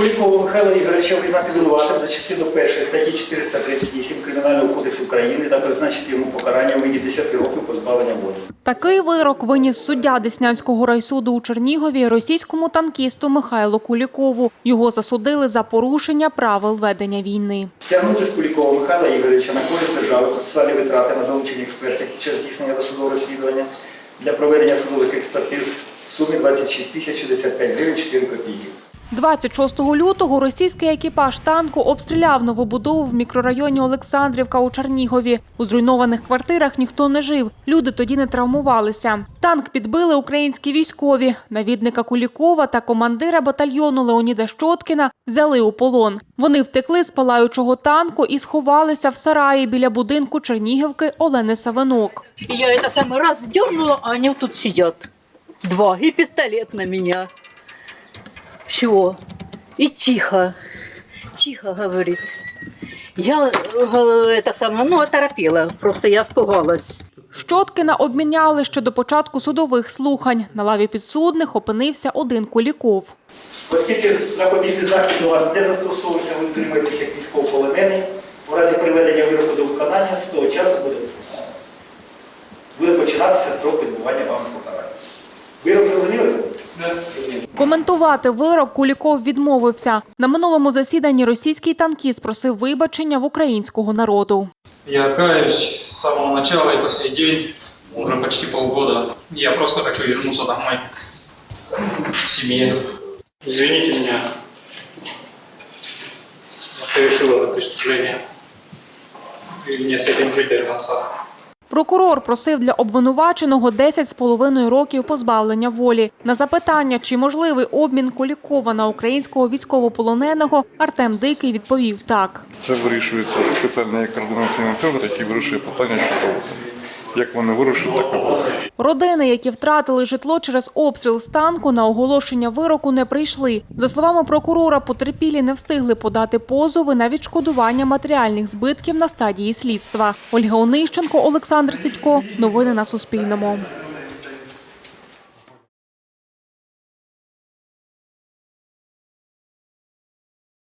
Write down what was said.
Кулікову Михайла Ігоровича визнати винуватим за частину 1 статті 438 Кримінального кодексу України та призначити йому покарання у виді 10 років позбавлення волі. Такий вирок виніс суддя Деснянського райсуду у Чернігові російському танкісту Михайлу Кулікову. Його засудили за порушення правил ведення війни. Стягнути з Кулікова Михайла Ігоровича на користь держави процесуальні витрати на залучення експертів під час здійснення досудового розслідування для проведення судових експертиз в сумі 26 тисяч 65 гривень 4 копійки. 26 лютого російський екіпаж танку обстріляв новобудову в мікрорайоні Олександрівка у Чернігові. У зруйнованих квартирах ніхто не жив. Люди тоді не травмувалися. Танк підбили українські військові. Навідника Кулікова та командира батальйону Леоніда Щоткіна взяли у полон. Вони втекли з палаючого танку і сховалися в сараї біля будинку Чернігівки Олени Савинок. Я это самый раз дернула, а они вот тут сидят. Два. И пистолет на меня. Все. И тихо. Тихо, говорит. Я э, это самое, ну, оторопела. Просто я испугалась. Щоткіна обміняли ще до початку судових слухань. На лаві підсудних опинився один Куліков. Оскільки запобігти захід до вас не застосовується, ви утримуєтеся як військовополонений, у разі приведення вироку до виконання з того часу буде, буде починатися строк відбування вам покарання. Вирок. Коментувати вирок Куліков відмовився. На минулому засіданні російський танкіст просив вибачення в українського народу. Я каюсь с самого начала и по сей день, уже почти полгода. Я просто хочу вернуться домой, к семье. Извините меня, я совершил это преступление. И мне с этим жить до конца. Прокурор просив для обвинуваченого 10,5 років позбавлення волі. На запитання, чи можливий обмін Кулікова на українського військовополоненого, Артем Дикий відповів так. Це вирішується спеціальний координаційний центр, який вирішує питання щодо як вони вирушать, так і. Родини, які втратили житло через обстріл з танку, на оголошення вироку не прийшли. За словами прокурора, потерпілі не встигли подати позови на відшкодування матеріальних збитків на стадії слідства. Ольга Онищенко, Олександр Сідько. Новини на Суспільному.